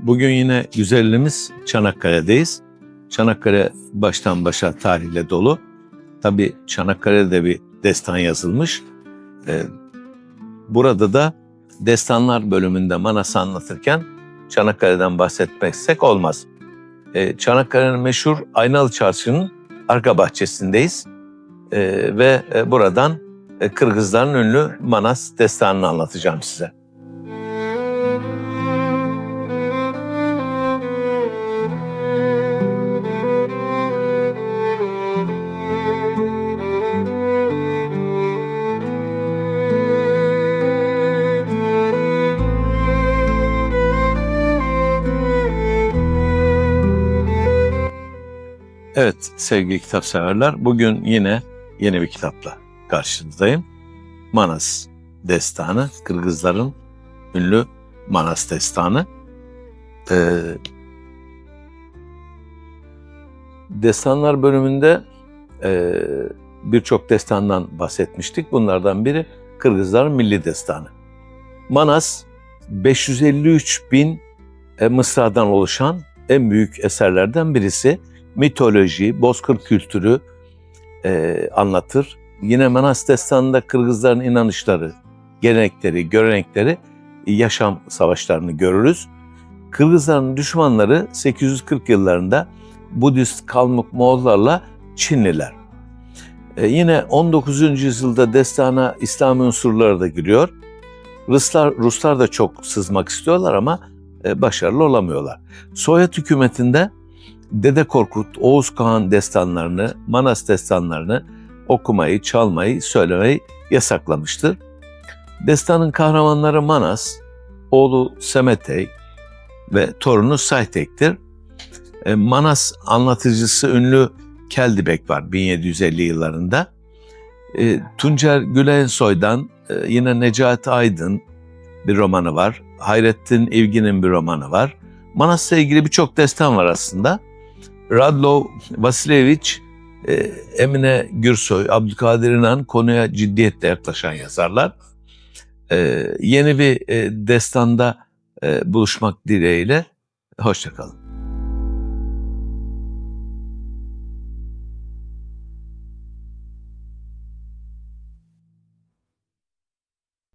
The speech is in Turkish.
Bugün yine güzelliğimiz Çanakkale'deyiz. Çanakkale baştan başa tarihle dolu. Tabi Çanakkale'de bir destan yazılmış. Ee, burada da destanlar bölümünde Manas'ı anlatırken Çanakkale'den bahsetmezsek olmaz. Ee, Çanakkale'nin meşhur Aynalı Çarşı'nın arka bahçesindeyiz. Ee, ve e, buradan e, Kırgızların ünlü Manas destanını anlatacağım size. Evet sevgili kitap severler, bugün yine yeni bir kitapla karşınızdayım. Manas Destanı, Kırgızların ünlü Manas Destanı. Ee, destanlar bölümünde e, birçok destandan bahsetmiştik. Bunlardan biri Kırgızların Milli Destanı. Manas 553 bin e, mısradan oluşan en büyük eserlerden birisi mitoloji, bozkır kültürü e, anlatır. Yine Manas Destanı'nda Kırgızların inanışları, gelenekleri, görenekleri, yaşam savaşlarını görürüz. Kırgızların düşmanları 840 yıllarında Budist Kalmık Moğollarla Çinliler. E, yine 19. yüzyılda destana İslami unsurları da giriyor. Ruslar, Ruslar da çok sızmak istiyorlar ama e, başarılı olamıyorlar. Sovyet hükümetinde Dede Korkut, Oğuz Kağan destanlarını, Manas destanlarını okumayı, çalmayı, söylemeyi yasaklamıştır. Destanın kahramanları Manas, oğlu Semetey ve torunu Saytek'tir. E, Manas anlatıcısı ünlü Keldibek var 1750 yıllarında. E, Tuncer Gülensoy'dan e, yine Necati Aydın bir romanı var. Hayrettin İvgi'nin bir romanı var. Manas'la ilgili birçok destan var aslında. Radlov Vasilevich, e, Emine Gürsoy, Abdülkadir İnan konuya ciddiyetle yaklaşan yazarlar. E, yeni bir e, destanda buluşmak dileğiyle. Hoşçakalın.